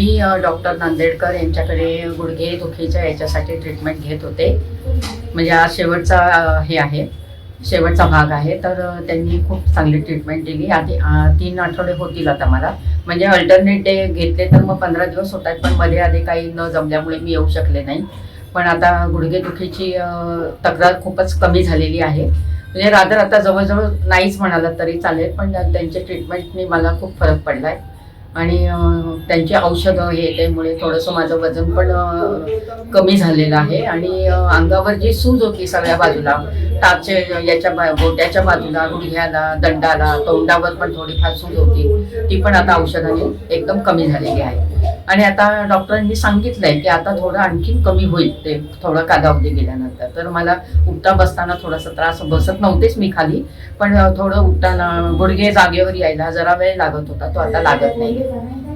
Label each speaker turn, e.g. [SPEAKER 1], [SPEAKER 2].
[SPEAKER 1] मी doctor Nandedkar यांच्याकडे गुडघे दुखीच्या याच्यासाठी ट्रीटमेंट घेत होते. म्हणजे आज शेवटचा हे आहे शेवटचा भाग आहे. तर त्यांनी खूप चांगली ट्रीटमेंट दिली. आधी तीन आठवडे होतील आता मला. म्हणजे अल्टरनेट डे घेतले तर मग पंधरा दिवस होतात पण मध्ये आधी काही न जमल्यामुळे मी येऊ शकले नाही. पण आता गुडघेदुखीची तक्रार खूपच कमी झालेली आहे. म्हणजे रादर आता जवळजवळ नाहीच म्हणाला तरी चालेल पण त्यांच्या ट्रीटमेंटने मला खूप फरक पडला आहे आणि त्यांची औषधं हे त्यामुळे थोडंसं माझं वजन पण कमी झालेलं आहे. आणि अंगावर जी सूज होती सगळ्या बाजूला टाचे याच्या बा गोट्याच्या बाजूला गुडघ्याला दंडाला तोंडावर पण थोडीफार सूज होती ती पण आता औषधाने एकदम कमी झालेली आहे. आणि आता डॉक्टरांनी सांगितलंय की आता थोडं आणखीन कमी होईल ते थोडं कालावधी गेल्यानंतर. तर मला उठता बसताना थोडासा त्रास बसत नव्हतेच मी खाली पण थोडं उठताना गुडघे जागेवर यायला जरा वेळ लागत होता तो आता लागत नाही.